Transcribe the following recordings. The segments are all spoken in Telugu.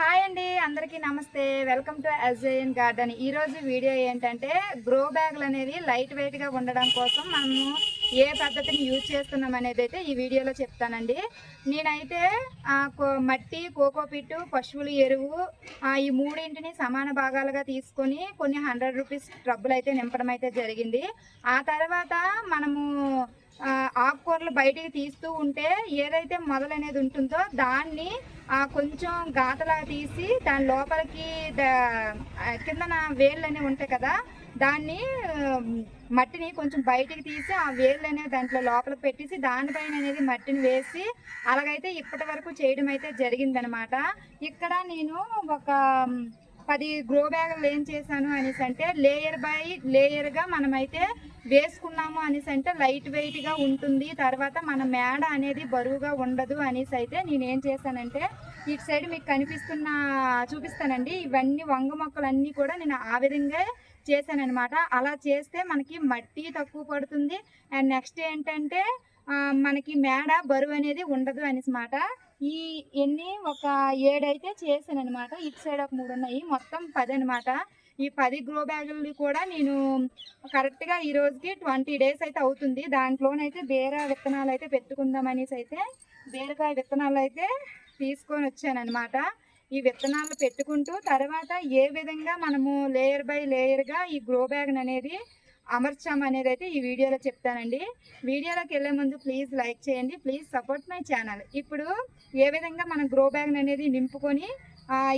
హాయ్ అండి అందరికీ నమస్తే. Welcome to Ajayan garden. ఈరోజు వీడియో ఏంటంటే గ్రో బ్యాగులు అనేది లైట్ వెయిట్గా ఉండడం కోసం మనము ఏ పద్ధతిని యూజ్ చేస్తున్నాం అనేది అయితే ఈ వీడియోలో చెప్తానండి. నేనైతే కో- మట్టి కోకోపిట్టు పశువుల ఎరువు ఈ మూడింటిని సమాన భాగాలుగా తీసుకొని కొన్ని హండ్రెడ్ రూపీస్ ట్రబ్బులు అయితే నింపడం అయితే జరిగింది. ఆ తర్వాత మనము ఆకుకూరలు బయటికి తీస్తూ ఉంటే ఏదైతే మొదలు అనేది ఉంటుందో దాన్ని ఆ, కొంచెం గాతలా తీసి దాని లోపలికి కిందన వేళ్ళు అనేవి ఉంటాయి కదా దాన్ని మట్టిని కొంచెం బయటికి తీసి ఆ వేళ్ళు అనేవి దాంట్లో లోపలికి పెట్టేసి దానిపైన అనేది మట్టిని వేసి అలాగైతే ఇప్పటి వరకు చేయడం అయితే జరిగిందనమాట. ఇక్కడ నేను ఒక పది గ్రో బ్యాగులు ఏం చేశాను అనేసి అంటే లేయర్ బై లేయర్గా మనమైతే వేసుకున్నాము అనేసి అంటే లైట్ వెయిట్గా ఉంటుంది. తర్వాత మన మేడ అనేది బరువుగా ఉండదు అనేసి అయితే నేను ఏం చేశానంటే ఇటు సైడ్ మీకు కనిపిస్తున్న చూపిస్తానండి. ఇవన్నీ వంగ మొక్కలన్నీ కూడా నేను ఆ విధంగా చేశానన్నమాట. అలా చేస్తే మనకి మట్టి తక్కువ పడుతుంది. అండ్ నెక్స్ట్ ఏంటంటే మనకి మేడ బరువు అనేది ఉండదు అనేసి మాట. ఈ ఎన్ని ఒక ఏడైతే చేశాను అనమాట ఇటు సైడ్ ఒక మూడు ఉన్నాయి మొత్తం పది అనమాట ఈ పది గ్రో బ్యాగులు కూడా నేను కరెక్ట్గా ఈ రోజుకి ట్వంటీ డేస్ అయితే అవుతుంది. దాంట్లోనైతే బీర విత్తనాలు అయితే పెట్టుకుందాం అనేసి అయితే బీరకాయ విత్తనాలు అయితే తీసుకొని వచ్చాను అనమాట ఈ విత్తనాలు పెట్టుకుంటూ తర్వాత ఏ విధంగా మనము లేయర్ బై లేయర్గా ఈ గ్రో బ్యాగ్ అనేది అమర్చాం అనేది అయితే ఈ వీడియోలో చెప్తానండి. వీడియోలోకి వెళ్ళే ముందు ప్లీజ్ లైక్ చేయండి. Please support my channel. ఇప్పుడు ఏ విధంగా మనం గ్రో బ్యాగ్ అనేది నింపుకొని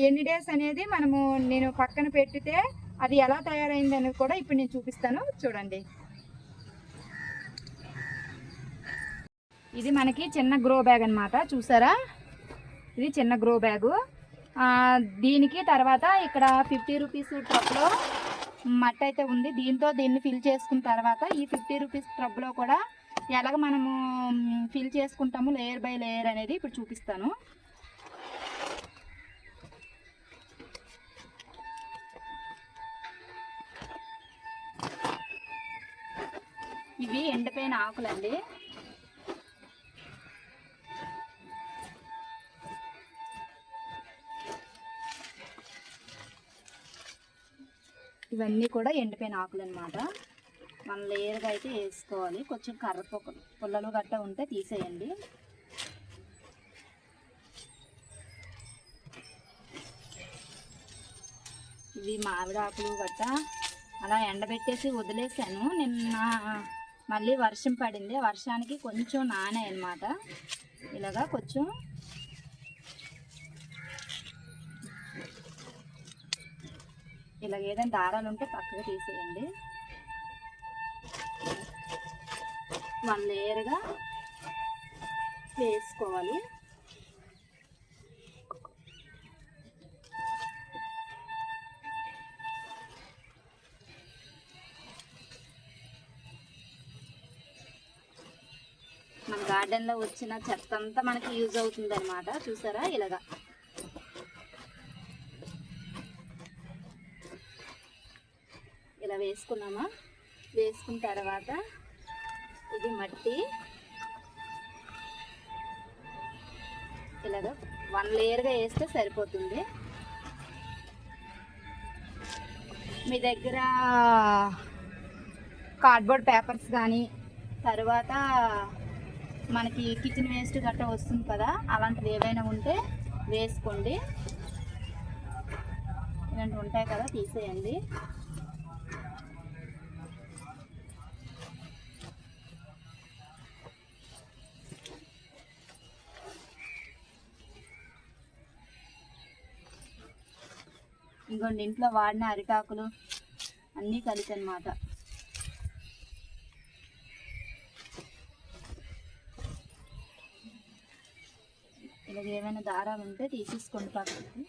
ఎన్ని డేస్ అనేది మనము నేను పక్కన పెట్టితే అది ఎలా తయారైంది అనేది కూడా ఇప్పుడు నేను చూపిస్తాను. చూడండి. ఇది మనకి చిన్న గ్రో బ్యాగ్ అన్నమాట. చూసారా? ఇది చిన్న గ్రో బ్యాగు. దీనికి తర్వాత ఇక్కడ ఫిఫ్టీ రూపీస్ ట్రబ్లో మట్టి అయితే ఉంది. దీంతో దీన్ని ఫిల్ చేసుకున్న తర్వాత ఈ ఫిఫ్టీ రూపీస్ ట్రబ్లో కూడా ఎలాగ మనము ఫిల్ చేసుకుంటాము లేయర్ బై లేయర్ అనేది ఇప్పుడు చూపిస్తాను. ఇవి ఎండిపోయిన ఆకులండి. ఇవన్నీ కూడా ఎండిపోయిన ఆకులు అనమాట మనం లేయర్గా అయితే వేసుకోవాలి. కొంచెం కర్రపు పుల్లలు గట్ట ఉంటే తీసేయండి. ఇవి మామిడి ఆకులు గట్ట అలా ఎండబెట్టేసి వదిలేసాను. నిన్న మళ్ళీ వర్షం పడింది. వర్షానికి కొంచెం నానే అనమాట ఇలాగా కొంచెం ఇలాగ ఏదైనా దారాలు ఉంటే పక్కగా తీసేయండి. వన్ లేయర్గా వేసుకోవాలి. మన గార్డెన్లో వచ్చిన చెత్త అంతా మనకి యూజ్ అవుతుంది అనమాట చూసారా ఇలాగా? వేసుకున్నామా? వేసుకున్న తర్వాత ఇది మట్టి. ఇలాగ వన్ లేయర్గా వేస్తే సరిపోతుంది. మీ దగ్గర కార్డ్బోర్డ్ పేపర్స్ కానీ తర్వాత మనకి కిచెన్ వేస్ట్ గట్రా వస్తుంది కదా అలాంటివి ఏవైనా ఉంటే వేసుకోండి. ఇలాంటివి ఉంటాయి కదా తీసేయండి. ఇంకోండి ఇంట్లో వాడిన అరిటాకులు అన్నీ కలిసి అనమాట ఇలా ఏమైనా దారాలు ఉంటే తీసేసుకోండి పక్కకి.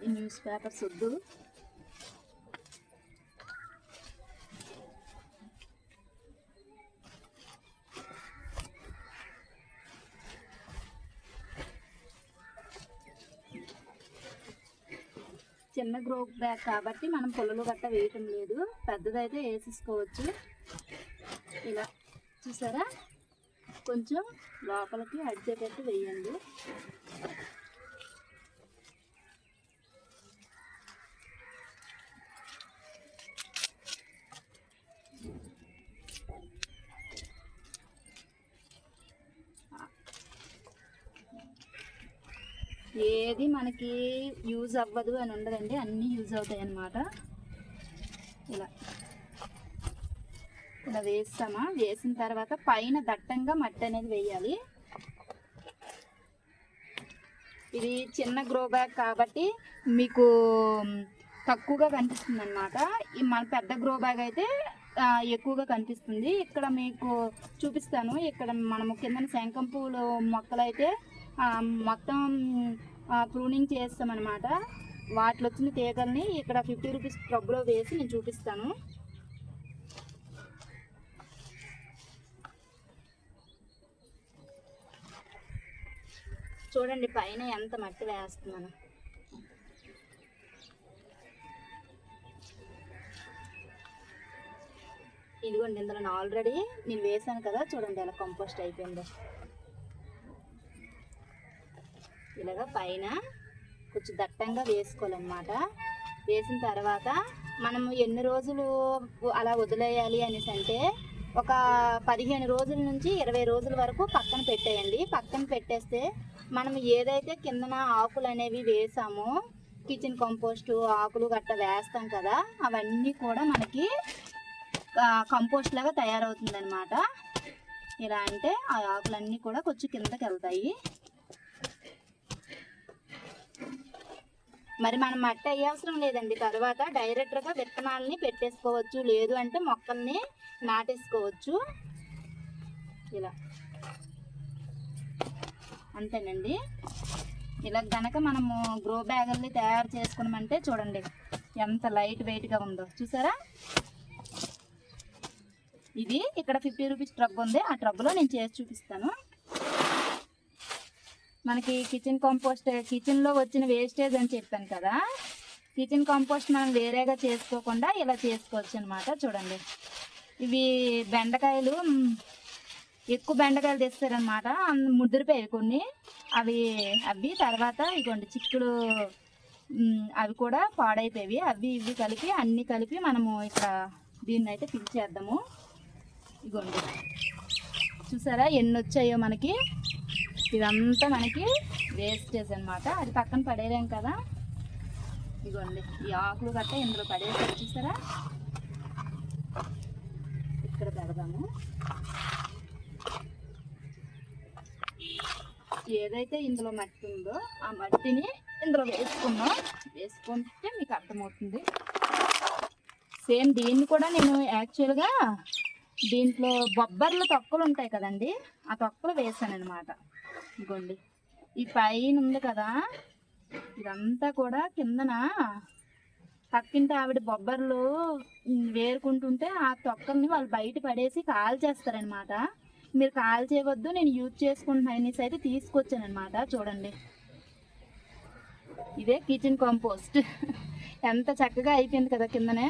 ఈ న్యూస్ పేపర్స్ వద్దు చిన్న గ్రో బ్యాగ్ కాబట్టి మనం పొలలు గట్ట వేయటం లేదు. పెద్దదైతే వేసేసుకోవచ్చు. ఇలా చూసారా? కొంచెం లోపలికి అడిచేటట్టు వేయండి. మనకి యూజ్ అవ్వదు అని ఉండదండి. అన్నీ యూజ్ అవుతాయి అన్నమాట. ఇలా. ఇలా వేస్తామా? వేసిన తర్వాత పైన దట్టంగా మట్టి అనేది వేయాలి. ఇది చిన్న గ్రో బ్యాగ్ కాబట్టి మీకు తక్కువగా కనిపిస్తుంది అనమాట ఈ మన పెద్ద గ్రో బ్యాగ్ అయితే ఎక్కువగా కనిపిస్తుంది. ఇక్కడ మీకు చూపిస్తాను. ఇక్కడ మనము కింద శంఖం పూలు మొక్కలు అయితే మొత్తం ప్రూనింగ్ చేస్తామన్నమాట. వాటిలో వచ్చిన తీగల్ని ఇక్కడ ఫిఫ్టీ రూపీస్ ట్రబ్లో వేసి నేను చూపిస్తాను. చూడండి పైన ఎంత మట్టి వేస్తున్నాను. ఇదిగోండి ఇందులో ఆల్రెడీ నేను వేసాను కదా చూడండి ఎలా కంపోస్ట్ అయిపోయిందో. ఇలాగ పైన కొంచెం దట్టంగా వేసుకోవాలన్నమాట. వేసిన తర్వాత మనము ఎన్ని రోజులు అలా వదిలేయాలి అనేసి అంటే ఒక పదిహేను రోజుల నుంచి ఇరవై రోజుల వరకు పక్కన పెట్టేయండి. పక్కన పెట్టేస్తే మనం ఏదైతే కిందన ఆకులు అనేవి వేసామో కిచెన్ కంపోస్ట్ ఆకులు గట్ట వేస్తాం కదా అవన్నీ కూడా మనకి కంపోస్ట్ లాగా తయారవుతుంది అనమాట ఇలా అంటే ఆ ఆకులన్నీ కూడా కొంచెం కిందకి వెళ్తాయి. మరి మనం మట్టి అయ్యవసరం లేదండి. తర్వాత డైరెక్ట్గా విత్తనాలని పెట్టేసుకోవచ్చు. లేదు అంటే మొక్కల్ని నాటేసుకోవచ్చు. ఇలా. అంతేనండి. ఇలా గనక మనము గ్రో బ్యాగుల్ని తయారు చేసుకున్నామంటే చూడండి ఎంత లైట్ వెయిట్గా ఉందో. చూసారా? ఇది ఇక్కడ ఫిఫ్టీ రూపీస్ ట్రబ్ ఉంది. ఆ ట్రబ్లో నేను చేసి చూపిస్తాను. మనకి కిచెన్ కంపోస్ట్ కిచెన్లో వచ్చిన వేస్టేజ్ అని చెప్పాను కదా కిచెన్ కంపోస్ట్ మనం వేరేగా చేసుకోకుండా ఇలా చేసుకోవచ్చు అనమాట చూడండి. ఇవి బెండకాయలు ఎక్కువ బెండకాయలు తెస్తారనమాట ముద్దురిపోయాయి కొన్ని. అవి అవి తర్వాత ఇగోండి చిక్కుడు అవి కూడా పాడైపోయేవి. అవి ఇవి కలిపి అన్నీ కలిపి మనము ఇక్కడ దీన్ని అయితే పిలిచేద్దాము. ఇగోండి. చూసారా ఎన్ని వచ్చాయో మనకి? ఇదంతా మనకి వేస్టేజ్ అన్నమాట. అది పక్కన పడేయలేం కదా. ఇదిగోండి ఈ ఆకులు గట్ట ఇందులో పడేసి వచ్చేసారా ఇక్కడ పెడదాము. ఏదైతే ఇందులో మట్టి ఉందో ఆ మట్టిని ఇందులో వేసుకున్నాం వేసుకుంటే మీకు అర్థమవుతుంది. సేమ్ దీన్ని కూడా నేను యాక్చువల్గా దీంట్లో బొబ్బర్లు తొక్కలు ఉంటాయి కదండి ఆ తొక్కలు వేసాను అనమాట ఇదిగోండి. ఈ పైన ఉంది కదా ఇదంతా కూడా కిందన? పక్కింటి ఆవిడ బొబ్బర్లు వేరుకుంటుంటే ఆ తొక్కల్ని వాళ్ళు బయట పడేసి కాల్ చేస్తారనమాట మీరు కాల్ చేయవద్దు నేను యూజ్ చేసుకుంటున్నా అనేసి అయితే తీసుకొచ్చానమాట చూడండి. ఇదే కిచెన్ కాంపోస్ట్ ఎంత చక్కగా అయిపోయింది కదా కిందనే?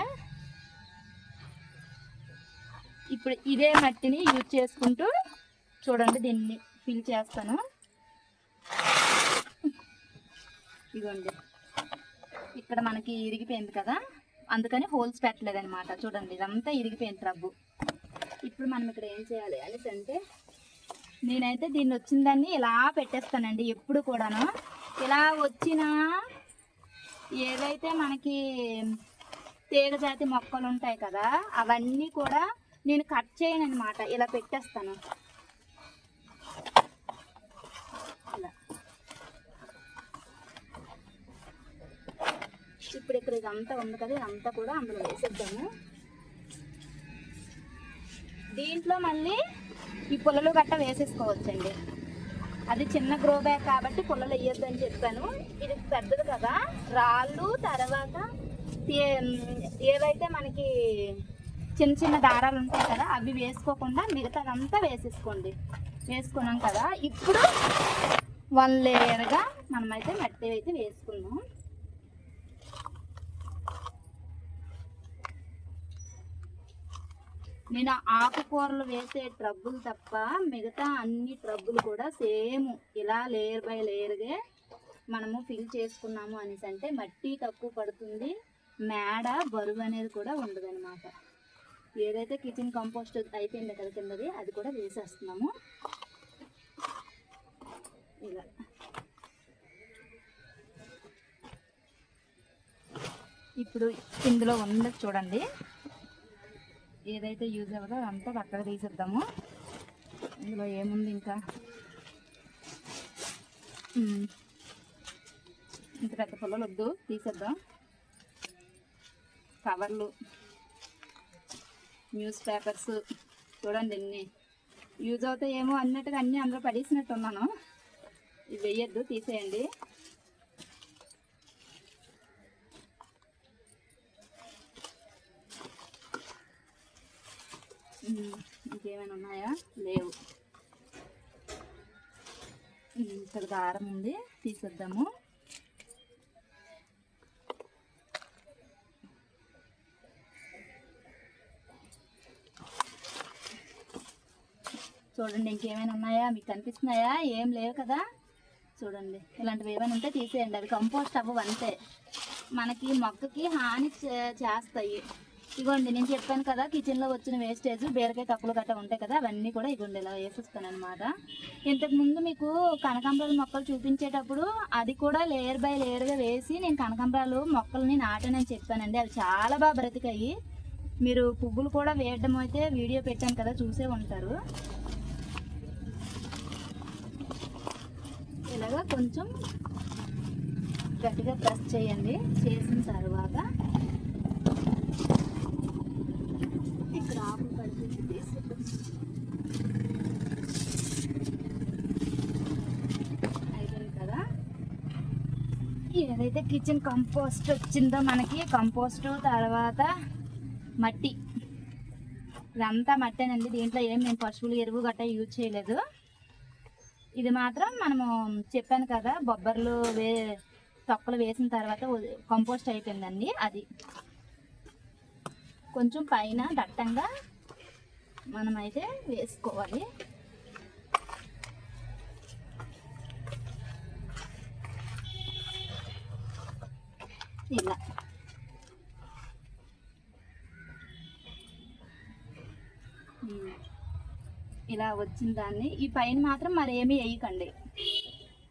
ఇప్పుడు ఇదే మట్టిని యూజ్ చేసుకుంటూ చూడండి దీన్ని ఫిల్ చేస్తాను. ఇదిగోండి. ఇక్కడ మనకి ఇరిగిపోయింది కదా? అందుకని హోల్స్ పెట్టలేదనమాట చూడండి ఇదంతా ఇరిగిపోయింది రబ్బు ఇప్పుడు మనం ఇక్కడ ఏం చేయాలి అనేసి అంటే నేనైతే దీన్ని వచ్చిన దాన్ని ఇలా పెట్టేస్తానండి ఎప్పుడు కూడాను. ఇలా వచ్చిన ఏదైతే మనకి తీగ జాతి మొక్కలు ఉంటాయి కదా అవన్నీ కూడా నేను కట్ చేయను అనమాట ఇలా పెట్టేస్తాను. ఇప్పుడు ఇక్కడ ఇదంతా ఉంది కదా ఇదంతా కూడా అందులో వేసేద్దాము. దీంట్లో మళ్ళీ ఈ పుల్లలు గట్ట వేసేసుకోవచ్చండి. అది చిన్న గ్రో బ్యాగ్ కాబట్టి పుల్లలు వేయొద్దు అని చెప్పాను. ఇది పెద్దది కదా రాళ్ళు తర్వాత ఏ- ఏవైతే మనకి చిన్న చిన్న దారాలు ఉంటాయి కదా అవి వేసుకోకుండా మిగతాదంతా వేసేసుకోండి. వేసుకున్నాం కదా ఇప్పుడు వన్ లేయర్గా మనమైతే మట్టి అయితే వేసుకున్నాం నేను ఆకుకూరలు వేసే ట్రబ్బులు తప్ప మిగతా అన్ని ట్రబ్బులు కూడా సేమ్ ఇలా లేయర్ బై లేయర్గా మనము ఫిల్ చేసుకున్నాము అనేసి అంటే మట్టి తక్కువ పడుతుంది. మేడ బరువు అనేది కూడా ఉండదన్నమాట. ఏదైతే కిచెన్ కంపోస్ట్ అయిపోయింది కదా కిందది అది కూడా వేసేస్తున్నాము. ఇలా. ఇప్పుడు ఇందులో ఉంది చూడండి. ఏదైతే యూజ్ అవ్వదో అంతా పక్కకు తీసేద్దాము. ఇందులో ఏముంది ఇంకా? ఇంత పెద్ద పుల్లలు వద్దు తీసేద్దాం. కవర్లు న్యూస్ పేపర్స్ చూడండి ఎన్ని యూజ్ అవుతాయేమో అన్నట్టుగా అన్నీ అందులో పడేసినట్టు ఉన్నాను ఇవి వేయద్దు తీసేయండి. ఇంకేమైనా ఉన్నాయా? లేవు. ఉమ్, ఇక్కడ దారం ఉంది. తీసేద్దాము. చూడండి ఇంకేమైనా ఉన్నాయా? మీకు కనిపిస్తున్నాయా? ఏం లేవు కదా? చూడండి ఇలాంటివి ఏమైనా ఉంటే తీసేయండి. అవి కంపోస్ట్ అవ్వవు అంతే. మనకి మొక్కకి హాని చే- చేస్తాయి. ఇగోండి నేను చెప్పాను కదా కిచెన్లో వచ్చిన వేస్టేజ్ బీరకాయ తప్పులు గట్ట ఉంటాయి కదా అవన్నీ కూడా ఇగోండి ఇలా వేసిస్తాను అనమాట ఇంతకు ముందు మీకు కనకాంబరాల మొక్కలు చూపించేటప్పుడు అది కూడా లేయర్ బై లేయర్గా వేసి నేను కనకాంబరాలు మొక్కల్ని నాటానని చెప్పానండి. అవి చాలా బాగా బ్రతికాయి. మీరు పువ్వులు కూడా వేయడం అయితే వీడియో పెట్టాను కదా చూసే ఉంటారు. ఇలాగా కొంచెం గట్టిగా ప్రెస్ చేయండి చేసిన తర్వాత ఇక్కడ ఆకులు పడిపోయి తీసి అయిపోయింది కదా ఏదైతే కిచెన్ కంపోస్ట్ వచ్చిందో మనకి కంపోస్ట్ తర్వాత మట్టి. ఇదంతా మట్టేనండి. దీంట్లో ఏం మేము పశువులు ఎరువు గట్టా యూజ్ చేయలేదు. ఇది మాత్రం మనము చెప్పాను కదా బొబ్బర్లు వే తొక్కలు వేసిన తర్వాత కంపోస్ట్ అయిపోయిందండి అది. కొంచెం పైన దట్టంగా మనమైతే వేసుకోవాలి. ఇలా. ఇలా వచ్చిన దాన్ని ఈ పైన మాత్రం మరేమీ వేయకండి.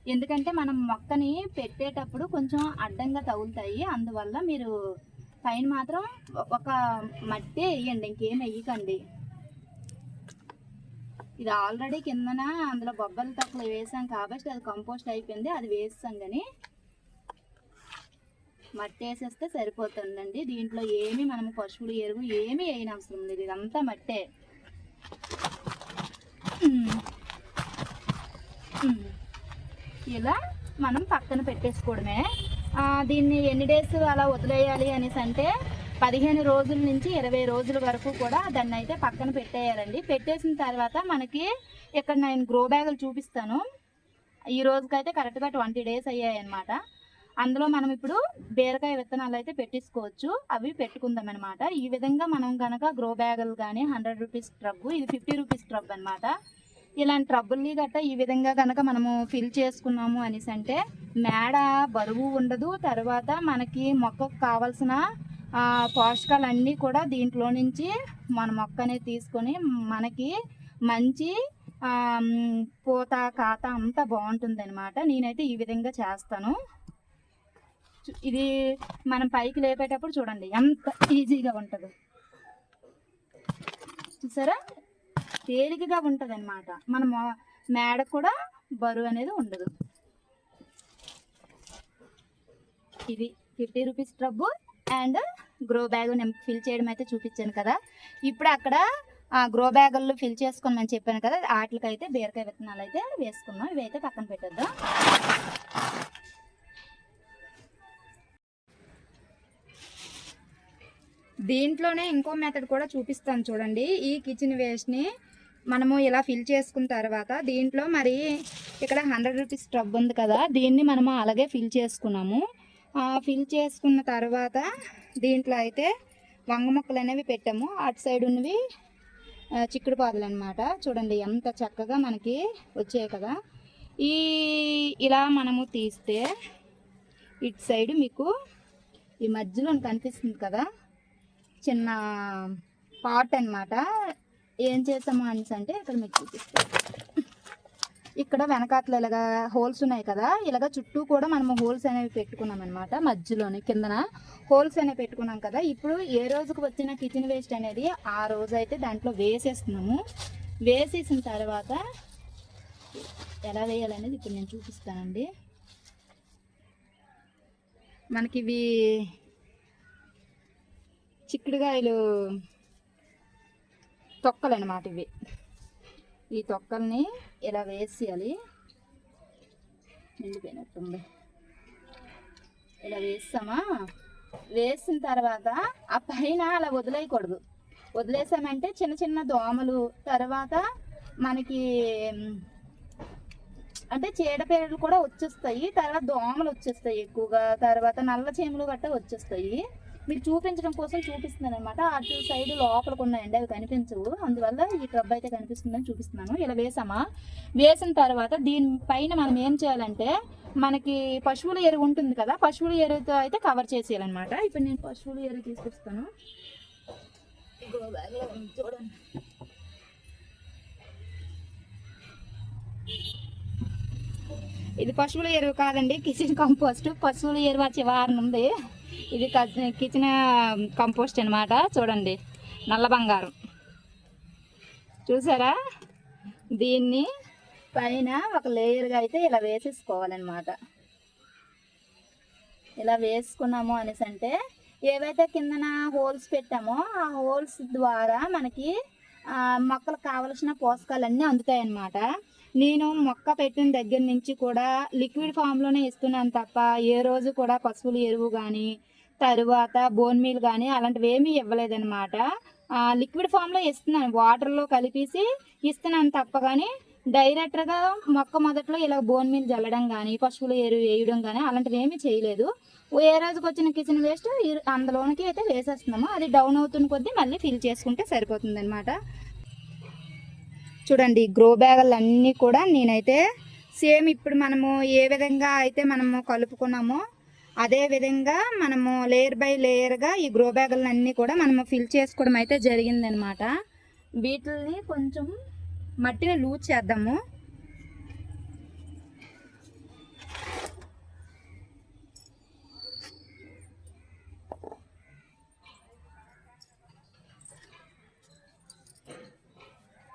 ఎందుకంటే మనం మొక్కని పెట్టేటప్పుడు కొంచెం అడ్డంగా తగులుతాయి. అందువల్ల మీరు పైన మాత్రం ఒక మట్టి వేయండి ఇంకేం వేయకండి. ఇది ఆల్రెడీ కిందన అందులో బొబ్బలు తక్కువ వేసాం కాబట్టి అది కంపోస్ట్ అయిపోయింది. అది వేస్తాం కానీ మట్టి వేసేస్తే సరిపోతుందండి. దీంట్లో ఏమి మనం పశువులు ఎరువు ఏమీ వేయని అవసరం లేదు. ఇదంతా మట్టే. ఇలా మనం పక్కన పెట్టేసుకోవడమే. దీన్ని ఎన్ని డేస్ అలా వదిలేయాలి అనేసి అంటే పదిహేను రోజుల నుంచి ఇరవై రోజుల వరకు కూడా దాన్ని అయితే పక్కన పెట్టేయాలండి. పెట్టేసిన తర్వాత మనకి ఇక్కడ నేను గ్రో బ్యాగులు చూపిస్తాను. ఈ రోజుకైతే కరెక్ట్గా ట్వంటీ డేస్ అయ్యాయి అనమాట అందులో మనం ఇప్పుడు బీరకాయ విత్తనాలు అయితే పెట్టించుకోవచ్చు అవి పెట్టుకుందాం అనమాట ఈ విధంగా మనం కనుక గ్రో బ్యాగులు కానీ హండ్రెడ్ రూపీస్ ట్రబ్ ఇది ఫిఫ్టీ రూపీస్ ట్రబ్ అనమాట ఇలాంటి ట్రబుల్ని గట్ట ఈ విధంగా కనుక మనము ఫిల్ చేసుకున్నాము అనేసి అంటే మేడ బరువు ఉండదు. తర్వాత మనకి మొక్కకు కావాల్సిన పోషకాలన్నీ కూడా దీంట్లో నుంచి మన మొక్క అనేది తీసుకొని మనకి మంచి పూత కాత అంతా బాగుంటుంది అనమాట నేనైతే ఈ విధంగా చేస్తాను. ఇది మనం పైకి లేపేటప్పుడు చూడండి ఎంత ఈజీగా ఉంటుంది. చూసారా? తేలికగా ఉంటుంది అనమాట మన మేడ కూడా బరువు అనేది ఉండదు. ఇది ఫిఫ్టీ రూపీస్ ట్రబ్బు అండ్ గ్రో బ్యాగ్ నేను ఫిల్ చేయడం అయితే చూపించాను కదా. ఇప్పుడు అక్కడ ఆ గ్రో బ్యాగుల్లో ఫిల్ చేసుకోమని చెప్పాను కదా వాటికైతే బీరకాయ విత్తనాలు అయితే వేసుకున్నాం. ఇవి అయితే పక్కన పెట్టేద్దాం. దీంట్లోనే ఇంకో మెథడ్ కూడా చూపిస్తాను చూడండి. ఈ కిచెన్ వేస్ట్ని మనము ఇలా ఫిల్ చేసుకున్న తర్వాత దీంట్లో మరి ఇక్కడ హండ్రెడ్ రూపీస్ టబ్ ఉంది కదా దీన్ని మనము అలాగే ఫిల్ చేసుకున్నాము. ఫిల్ చేసుకున్న తర్వాత దీంట్లో అయితే వంగ మొక్కలు అనేవి పెట్టాము. అటు సైడ్ ఉన్నవి చిక్కుడు పాదులు అనమాట చూడండి ఎంత చక్కగా మనకి వచ్చాయి కదా. ఈ ఇలా మనము తీస్తే ఇటు సైడ్ మీకు ఈ మధ్యలో కనిపిస్తుంది కదా. చిన్న పాట్ అనమాట ఏం చేస్తాము అనేసి అంటే ఇక్కడ మీకు చూపిస్తాను. ఇక్కడ వెనకాతల ఇలాగా హోల్స్ ఉన్నాయి కదా ఇలాగ చుట్టూ కూడా మనము హోల్స్ అనేవి పెట్టుకున్నాం అనమాట మధ్యలోని కిందన హోల్స్ అనేవి పెట్టుకున్నాం కదా. ఇప్పుడు ఏ రోజుకు వచ్చిన కిచెన్ వేస్ట్ అనేది ఆ రోజు అయితే దాంట్లో వేసేస్తున్నాము. వేసేసిన తర్వాత ఎలా వేయాలనేది ఇప్పుడు నేను చూపిస్తానండి. మనకి ఇవి చిక్కుడుగాయలు తొక్కలు అనమాట ఇవి. ఈ తొక్కల్ని ఇలా వేసేయాలి. నిండిపోయినట్టుంది. ఇలా వేస్తామా? వేసిన తర్వాత ఆ పైన అలా వదిలేయకూడదు. వదిలేసామంటే చిన్న చిన్న దోమలు తర్వాత మనకి అంటే చీడపీడలు కూడా వచ్చేస్తాయి. తర్వాత దోమలు వచ్చేస్తాయి ఎక్కువగా. తర్వాత నల్ల చీమలు గట్ట వచ్చేస్తాయి. మీకు చూపించడం కోసం చూపిస్తున్నాను అనమాట అటు సైడ్ లోపలికి ఉన్నాయండి అవి కనిపించవు. అందువల్ల ఈ ట్రబ్ అయితే కనిపిస్తుందని చూపిస్తున్నాను. ఇలా వేసామా? వేసిన తర్వాత దీనిపైన మనం ఏం చేయాలంటే మనకి పశువుల ఎరువు ఉంటుంది కదా పశువుల ఎరువుతో అయితే కవర్ చేసేయాలన్నమాట. ఇప్పుడు నేను పశువుల ఎరువు తీసుకొస్తాను. చూడండి. ఇది పశువుల ఎరువు కాదండి కిచెన్ కంపోస్ట్. పశువుల ఎరువు వచ్చే వారం ఉంది. ఇది క- కిచెన్ కంపోస్ట్ అన్నమాట. చూడండి నల్ల బంగారం. చూసారా? దీన్ని పైన ఒక లేయర్గా అయితే ఇలా వేసేసుకోవాలన్నమాట. ఇలా వేసుకున్నాము అనేసి అంటే ఏవైతే కిందన హోల్స్ పెట్టామో ఆ హోల్స్ ద్వారా మనకి మొక్కలకు కావలసిన పోషకాలన్నీ అందుతాయి అన్నమాట నేను మొక్క పెట్టిన దగ్గర నుంచి కూడా లిక్విడ్ ఫామ్లోనే ఇస్తున్నాను తప్ప ఏ రోజు కూడా పశువుల ఎరువు కానీ తరువాత బోన్ మీల్ కానీ అలాంటివి ఏమీ ఇవ్వలేదన్నమాట. ఆ, లిక్విడ్ ఫామ్లో ఇస్తున్నాను. వాటర్లో కలిపేసి ఇస్తున్నాను తప్ప కానీ డైరెక్ట్గా మొక్క మొదట్లో ఇలా బోన్ మీల్ జల్లడం కానీ పశువుల ఎరువు వేయడం కానీ అలాంటివి ఏమీ చేయలేదు. ఏ రోజుకి వచ్చిన కిచెన్ వేస్ట్ అందులోనికి అయితే వేసేస్తున్నాము. అది డౌన్ అవుతున్న కొద్దీ మళ్ళీ ఫిల్ చేసుకుంటే సరిపోతుంది అనమాట చూడండి గ్రో బ్యాగులు అన్నీ కూడా నేనైతే సేమ్ ఇప్పుడు మనము ఏ విధంగా అయితే మనము కలుపుకున్నామో అదే విధంగా మనము లేయర్ బై లేయర్గా ఈ గ్రో బ్యాగులను అన్నీ కూడా మనము ఫిల్ చేసుకోవడం అయితే జరిగిందనమాట. వీటిని కొంచెం మట్టిని లూజ్ చేద్దాము.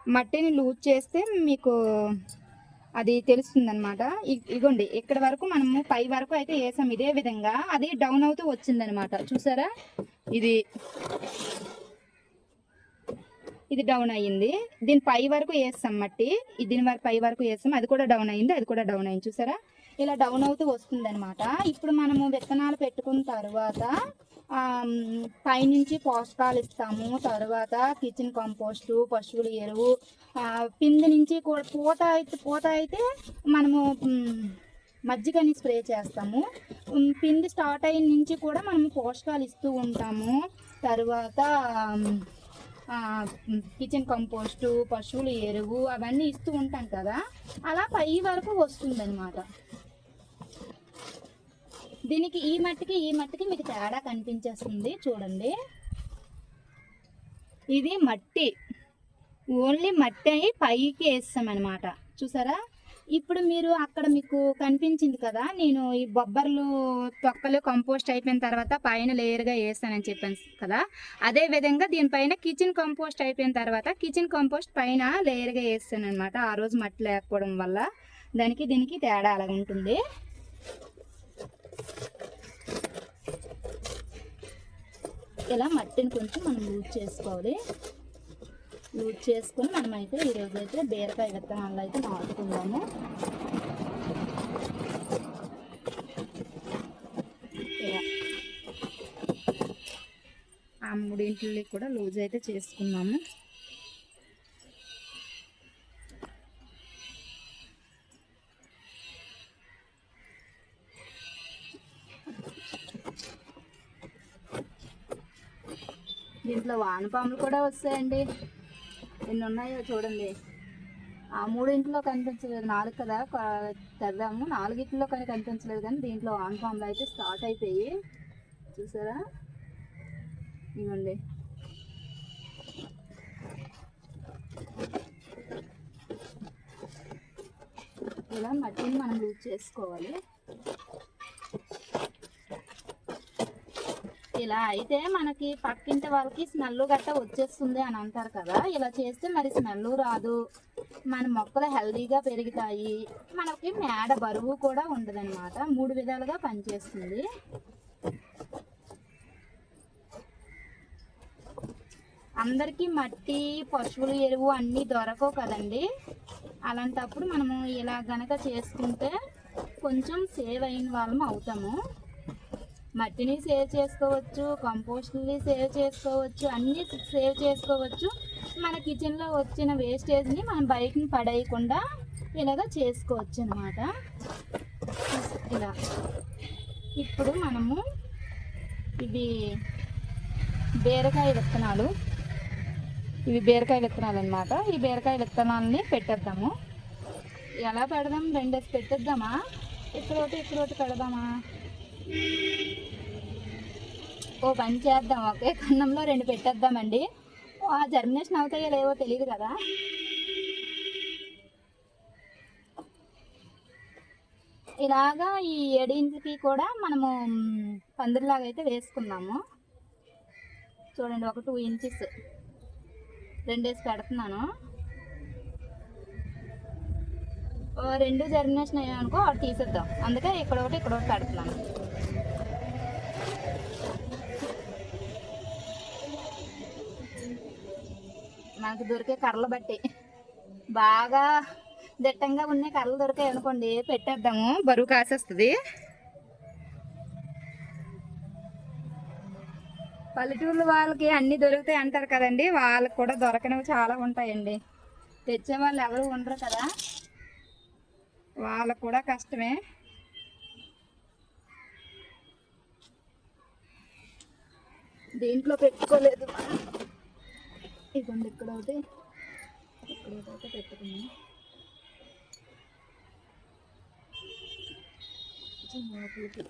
మట్టిని లూజ్ చేస్తే మీకు అది తెలుస్తుంది అనమాట ఇగోండి ఇక్కడ వరకు మనము పై వరకు అయితే వేసాం ఇదే విధంగా. అది డౌన్ అవుతూ వచ్చిందనమాట చూసారా? ఇది ఇది డౌన్ అయ్యింది. దీని పై వరకు వేస్తాం మట్టి. దీని వరకు పై వరకు వేస్తాం. అది కూడా డౌన్ అయ్యింది అది కూడా డౌన్ అయింది. చూసారా? ఇలా డౌన్ అవుతూ వస్తుంది ఇప్పుడు మనము విత్తనాలు పెట్టుకున్న తర్వాత పైనుంచి పోషకాలు ఇస్తాము. తర్వాత కిచెన్ కంపోస్ట్ పశువుల ఎరువు పిండి నుంచి కూడా పూత అయితే పూత అయితే మనము మజ్జిగని స్ప్రే చేస్తాము. పిండి స్టార్ట్ అయిన నుంచి కూడా మనము పోషకాలు ఇస్తూ ఉంటాము. తర్వాత కిచెన్ కంపోస్టు పశువుల ఎరువు అవన్నీ ఇస్తూ ఉంటాం కదా. అలా పై వరకు వస్తుందన్నమాట. దీనికి ఈ మట్టికి ఈ మట్టికి మీకు తేడా కనిపించేస్తుంది. చూడండి. ఇది మట్టి. ఓన్లీ మట్టి అయి పైకి వేస్తామన్నమాట. చూసారా? ఇప్పుడు మీరు అక్కడ మీకు కనిపించింది కదా నేను ఈ బొబ్బర్లు తొక్కలు కంపోస్ట్ అయిపోయిన తర్వాత పైన లేయర్గా వేస్తానని చెప్పాను కదా అదే విధంగా దీనిపైన కిచెన్ కంపోస్ట్ అయిపోయిన తర్వాత కిచెన్ కంపోస్ట్ పైన లేయర్గా వేస్తాను అనమాట ఆ రోజు మట్టి లేకపోవడం వల్ల దానికి దీనికి తేడా అలాగ ఉంటుంది ఇలా మట్టిని కొంచెం మనం లూజ్ చేసుకోవాలి. లూజ్ చేసుకొని మనం అయితే ఈరోజు అయితే బీరకాయ విత్తనాలు అయితే నాటుకుందాము ఆ మూడింటిని కూడా లూజ్ అయితే చేసుకున్నాము. దీంట్లో వానపాములు కూడా వస్తాయండి. ఎన్ని ఉన్నాయో చూడండి. ఆ మూడింట్లో కనిపించలేదు. నాలుగు కదా క- తెద్దాము. నాలుగిట్లో కానీ కనిపించలేదు కానీ దీంట్లో వానపాములు అయితే స్టార్ట్ అయిపోయి చూసారా? ఇవ్వండి. ఇలా మట్టిని మనం యూజ్ చేసుకోవాలి. ఇలా అయితే మనకి పక్కింటి వాళ్ళకి స్మెల్ గట్ట వచ్చేస్తుంది అని అంటారు కదా. ఇలా చేస్తే మరి స్మెల్ రాదు. మన మొక్కలు హెల్దీగా పెరుగుతాయి. మనకి మేడ బరువు కూడా ఉండదన్నమాట. మూడు విధాలుగా పనిచేస్తుంది. అందరికీ మట్టి పశువుల ఎరువు అన్నీ దొరకవు కదండి. అలాంటప్పుడు మనము ఇలా గనక చేసుకుంటే కొంచెం సేవ్ అయిన వాళ్ళం అవుతాము. మట్టిని సేవ్ చేసుకోవచ్చు కంపోస్ట్ని సేవ్ చేసుకోవచ్చు అన్నీ సేవ్ చేసుకోవచ్చు. మన కిచెన్లో వచ్చిన వేస్టేజ్ని మనం బయటని పడేయకుండా ఇలాగ చేసుకోవచ్చు అనమాట ఇలా. ఇప్పుడు మనము ఇవి బీరకాయ విత్తనాలు. ఇవి బీరకాయ విత్తనాలు అనమాట ఈ బీరకాయ విత్తనాలని పెట్టేద్దాము. ఎలా పెడదాం? రెండేసి పెట్టేద్దామా? ఇక్కడ ఒకటి ఇక్కడ ఒకటి పెడదామా? ఓ పని చేద్దాం ఒకే కన్నంలో రెండు పెట్టేద్దామండి. ఆ జర్మినేషన్ అవుతాయో లేవో తెలియదు కదా. ఇలాగా ఈ ఏడింటికి కూడా మనము పందిరిలాగా అయితే వేసుకున్నాము. చూడండి ఒక టూ ఇంచెస్. రెండేసి పెడుతున్నాను. రెండు జర్మినేషన్ అయ్యాయనుకో అవి తీసేద్దాం. అందుకే ఇక్కడ ఒకటి ఇక్కడ ఒకటి పెడుతున్నాను. మనకు దొరికే కర్రలు బట్టి. బాగా దిట్టంగా ఉన్న కర్రలు దొరికాయి అనుకోండి పెట్టేద్దాము. బరువు కాసేస్తుంది. పల్లెటూరు వాళ్ళకి అన్ని దొరుకుతాయి అంటారు కదండి. వాళ్ళకి కూడా దొరకనివి చాలా ఉంటాయండి. తెచ్చే వాళ్ళు ఎవరు ఉండరు కదా. వాళ్ళకు కూడా కష్టమే. దీంట్లో పెట్టుకోలేదు ఇదిగోండి ఇక్కడ ఒకటి. ఇక్కడ ఒకటి పెట్టుకున్నాం లోపలికి.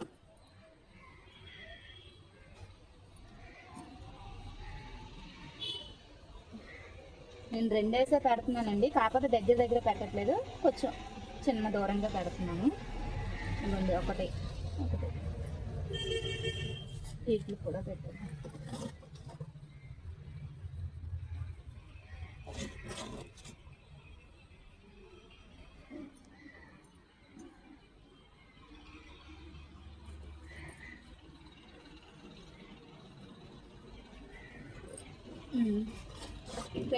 నేను రెండేసే పెడుతున్నానండి కాకపోతే దగ్గర దగ్గర పెట్టట్లేదు. కొంచెం చిన్న దూరంగా పెడుతున్నాను. ఇదిగోండి ఒకటి. ఒకటి. వీటికి కూడా పెట్టాను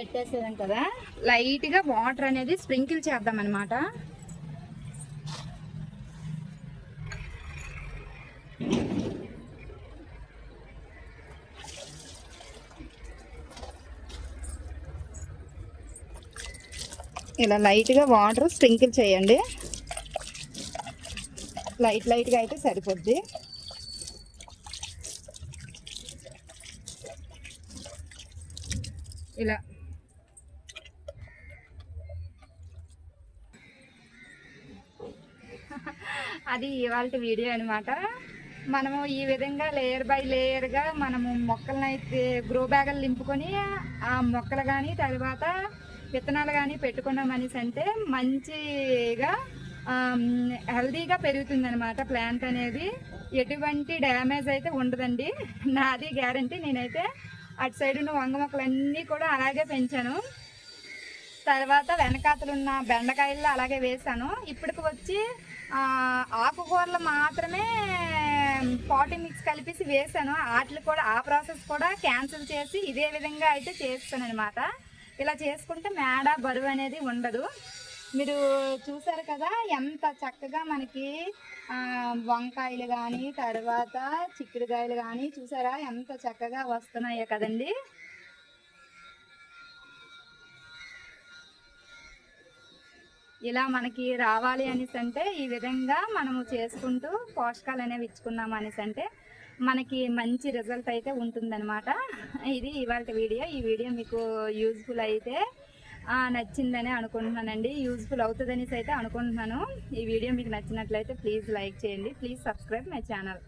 పెట్టేసేదాం కదా. లైట్గా వాటర్ అనేది స్ప్రింకిల్ చేద్దాం అనమాట ఇలా లైట్గా వాటర్ స్ప్రింకిల్ చేయండి. లైట్ లైట్గా అయితే సరిపోద్ది. ఇలా అది ఇవాళ వీడియో అనమాట మనము ఈ విధంగా లేయర్ బై లేయర్గా మనము మొక్కలను అయితే గ్రో బ్యాగులు నింపుకొని ఆ మొక్కలు కానీ తర్వాత విత్తనాలు కానీ పెట్టుకున్నాం అనేసి అంటే మంచిగా హెల్దీగా పెరుగుతుంది అనమాట ప్లాంట్ అనేది. ఎటువంటి డ్యామేజ్ అయితే ఉండదండి. నాది గ్యారంటీ నేనైతే అటు సైడ్ ఉన్న వంగ మొక్కలన్నీ కూడా అలాగే పెంచాను. తర్వాత వెనకాతలున్న బెండకాయల్లో అలాగే వేసాను ఇప్పటికి వచ్చి ఆకుకూరలు మాత్రమే పాటి మిక్స్ కలిపేసి వేసాను. వాటిని కూడా ఆ ప్రాసెస్ కూడా క్యాన్సిల్ చేసి ఇదే విధంగా అయితే చేస్తాను అనమాట ఇలా చేసుకుంటే మేడ బరువు అనేది ఉండదు. మీరు చూసారు కదా ఎంత చక్కగా మనకి వంకాయలు కానీ తర్వాత చిక్కుడుకాయలు కానీ చూసారా? ఎంత చక్కగా వస్తున్నాయో కదండి. ఇలా మనకి రావాలి అనేసి అంటే ఈ విధంగా మనము చేసుకుంటూ పోషకాలు అనేవి ఇచ్చుకున్నాం అనేసి అంటే మనకి మంచి రిజల్ట్ అయితే ఉంటుందన్నమాట. ఇది ఇవాళ వీడియో. ఈ వీడియో మీకు యూజ్ఫుల్ అయితే నచ్చిందని అనుకుంటున్నానండి. యూజ్ఫుల్ అవుతుందనేసి అయితే అనుకుంటున్నాను. ఈ వీడియో మీకు నచ్చినట్లయితే ప్లీజ్ లైక్ చేయండి. Please subscribe my channel.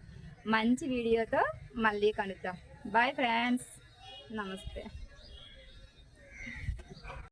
మంచి వీడియోతో మళ్ళీ కలుద్దాం. బాయ్ ఫ్రెండ్స్ నమస్తే.